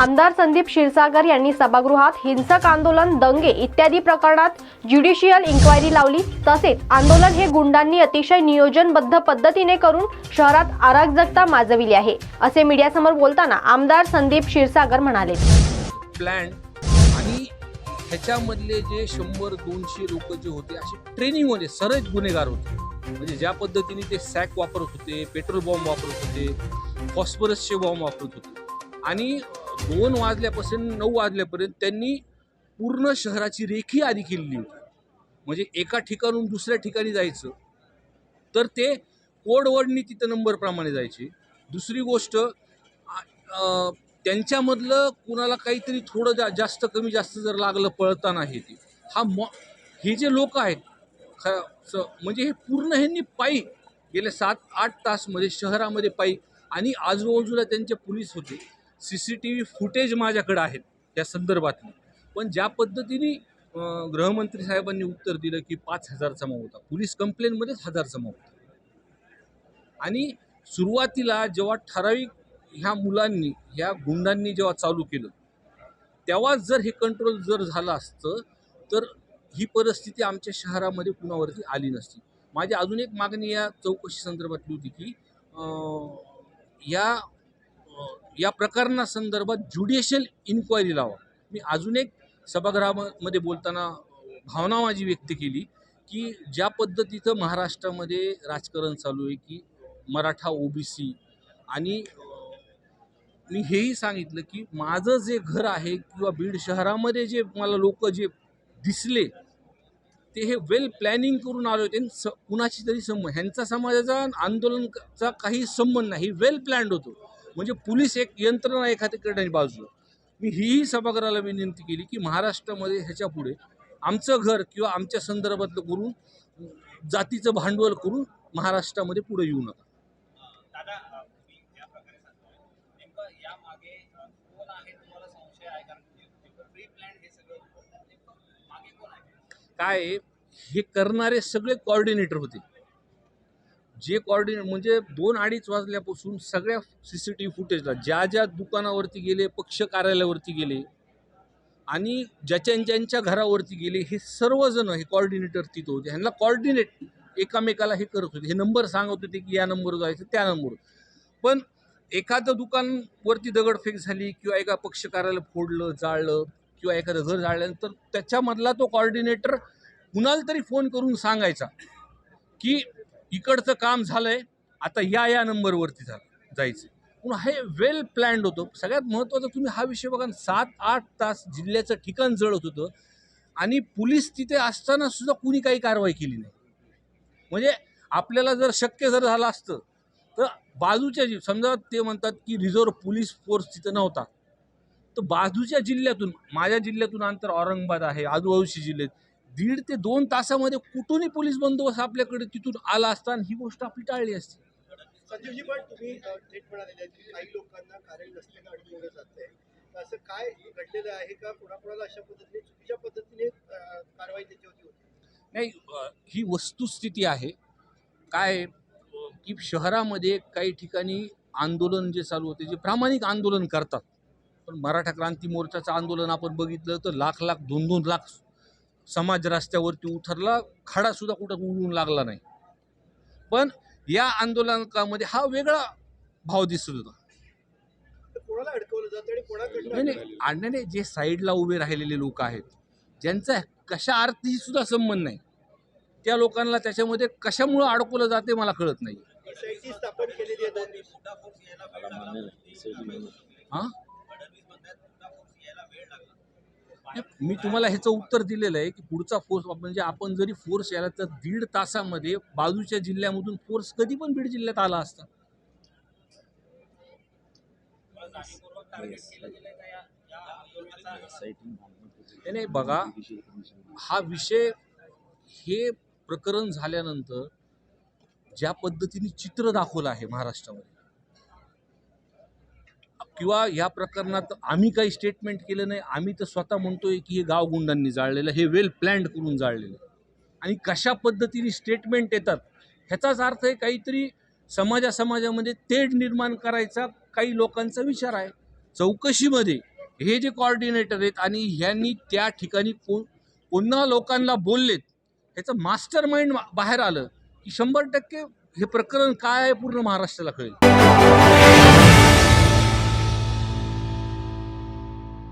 आमदार संदीप क्षीरसागर यांनी सभागृहात हिंसक आंदोलन दंगे इत्यादी प्रकरणात ज्युडिशियल इन्क्वायरी लावली. तसेच आंदोलन हे गुंडांनी अतिशय नियोजनबद्ध पद्धतीने करून शहरात अराजकता माजविली आहे असे मीडियासमोर बोलताना आमदार संदीप क्षीरसागर म्हणाले. प्लॅन आणि ह्याच्यामधले जे शंभर दोनशे लोक जे होते असे ट्रेनिंगमध्ये सरळ गुन्हेगार होते. म्हणजे ज्या पद्धतीने ते सॅक वापरत होते पेट्रोल बॉम्ब वापरत होते फॉस्फरसचे बॉम्ब वापरत होते. आणि दोन वाजल्यापासून नऊ वाजल्यापर्यंत त्यांनी पूर्ण शहराची रेखी आधी केलेली होती. म्हणजे एका ठिकाणून दुसऱ्या ठिकाणी जायचं. तर ते कोडवडणी तिथं नंबरप्रमाणे जायचे. दुसरी गोष्ट त्यांच्यामधलं कुणाला काहीतरी थोडं जा जास्त कमी जास्त जर लागलं पळताना हे ते. हा म हे जे लोक आहेत ख स- म्हणजे हे पूर्ण ह्यांनी पायी गेले सात आठ तासमध्ये शहरामध्ये पायी आणि आजूबाजूला त्यांचे पोलीस होते. C C T V footage माझ्याकडे आहेत त्या संदर्भातली. पण ज्या पद्धतीने गृहमंत्री साहेबांनी उत्तर दिलं की पाच हजारचा जमा होता पोलीस कंप्लेनमध्येच हजारचा जमा होता आणि सुरुवातीला जेव्हा ठराविक ह्या मुलांनी ह्या गुंडांनी जेव्हा चालू केलं तेव्हाच जर हे कंट्रोल जर झालं असतं तर ही परिस्थिती आमच्या शहरामध्ये कुणावरती आली नसती. माझी अजून एक मागणी या चौकशी संदर्भातली होती की या या प्रकरणासंदर्भात ज्युडिशियल इन्क्वायरी लावा. मी अजून एक सभागृहामध्ये बोलताना भावना माझी व्यक्त केली की ज्या पद्धतीचं महाराष्ट्रामध्ये राजकारण चालू आहे की मराठा ओबीसी आणि मी हेही सांगितलं की माझं जे घर आहे किंवा बीड शहरामध्ये जे मला लोक जे दिसले ते हे वेल प्लॅनिंग करून आले होते. स कुणाशी तरी संबंध ह्यांचा समाजाचा आंदोलनचा काही संबंध नाही. वेल प्लॅन्ड होतो. म्हणजे पोलीस एक यंत्रणा एखाद्याकडे बाजूला मी हीही सभागृहाला विनंती केली की महाराष्ट्रामध्ये ह्याच्या पुढे आमचं घर किंवा आमच्या संदर्भातलं करून जातीचं भांडवल करून महाराष्ट्रामध्ये पुढे येऊ नका. हे काय हे करणारे सगळे कॉर्डिनेटर होते. जे कॉर्डिनेट म्हणजे दोन अडीच वाजल्यापासून सगळ्या सी सी टी व्ही फुटेजला ज्या ज्या दुकानावरती गेले पक्ष कार्यालयावरती गेले आणि ज्याच्या ज्यांच्या घरावरती गेले हे सर्वजण हे कॉर्डिनेटर तिथं होते. ह्यांना कॉर्डिनेट एकामेकाला हे करत होते. हे नंबर सांगत होते की या नंबरवर जायचं त्या नंबरवर पण एखादं दुकानवरती दगडफेक झाली किंवा एका पक्ष कार्यालय फोडलं जाळलं किंवा एखादं घर जाळल्यानंतर त्याच्यामधला तो कॉर्डिनेटर कुणाला तरी फोन करून सांगायचा की इकडचं काम झालंय आता या या नंबरवरती झालं जायचं. पण हे वेल प्लॅन्ड होतं. सगळ्यात महत्त्वाचं तुम्ही हा विषय बघा सात आठ तास जिल्ह्याचं ठिकाण जळत होतं आणि पोलीस तिथे असताना सुद्धा कुणी काही कारवाई केली नाही. म्हणजे आपल्याला जर शक्य जर झालं असतं तर बाजूच्या जी समजा ते म्हणतात की रिझर्व्ह पोलीस फोर्स तिथं नव्हता. तर बाजूच्या जिल्ह्यातून माझ्या जिल्ह्यातून अंतर औरंगाबाद आहे आजूबाजूची जिल्ह्यात दीड ते दोन तासामध्ये कुठूनही पोलीस बंदोबस्त आपल्याकडे तिथून आला असता आणि ही गोष्ट आपली टाळली असती. संजीवजी पण तुम्ही थेट की काही लोकांना कारण अडकवलं असं काय घडलेलं आहे का? कोणाकोणाला अशा पद्धतीने चुकीच्या पद्धतीने कारवाई त्याच्यावरती होती? नाही ही वस्तुस्थिती आहे. काय की शहरामध्ये काही ठिकाणी आंदोलन जे चालू होते जे प्रामाणिक आंदोलन करतात. पण मराठा क्रांती मोर्चाचं आंदोलन आपण बघितलं तर लाख लाख दोन दोन लाख समाज रस्त्यावरती उतरला खडासुद्धा कुठं उडून लागला नाही. पण या आंदोलनामध्ये हा वेगळा भाव दिसत होता. तर कोणाला अडकवलं जातं आणि नाही नाही आणि नाही जे साईडला उभे राहिलेले लोक आहेत ज्यांचा कशा अर्थी सुद्धा संबंध नाही त्या लोकांना त्याच्यामध्ये कशामुळं अडकवलं जाते मला कळत नाही. हां? मी तुम्हाला ह्याचं उत्तर दिलेलं आहे की पुढचा फोर्स म्हणजे आपण जरी फोर्स याला तर दीड तासामध्ये बाजूच्या जिल्ह्यामधून फोर्स कधी पण बीड जिल्ह्यात आला असता. त्याने नाही बघा हा विषय हे प्रकरण झाल्यानंतर ज्या पद्धतीने चित्र दाखवलं आहे महाराष्ट्रामध्ये किंवा या प्रकरणात आम्ही काही स्टेटमेंट केलं नाही आम्ही तर स्वतः म्हणतोय की हे गाव गुंडांनी जाळलेलं हे वेल प्लॅन्ड करून जाळलेलं आणि कशा पद्धतीने स्टेटमेंट येतात ह्याचाच अर्थ आहे काहीतरी समाजा समाजामध्ये तेढ निर्माण करायचा काही लोकांचा विचार आहे. चौकशीमध्ये हे जे कॉर्डिनेटर आहेत आणि ह्यांनी त्या ठिकाणी कोण पुन्हा लोकांना बोललेत ह्याचं मास्टर माइंड बाहेर आलं की शंभर टक्के हे प्रकरण काय आहे पूर्ण महाराष्ट्राला कळेल.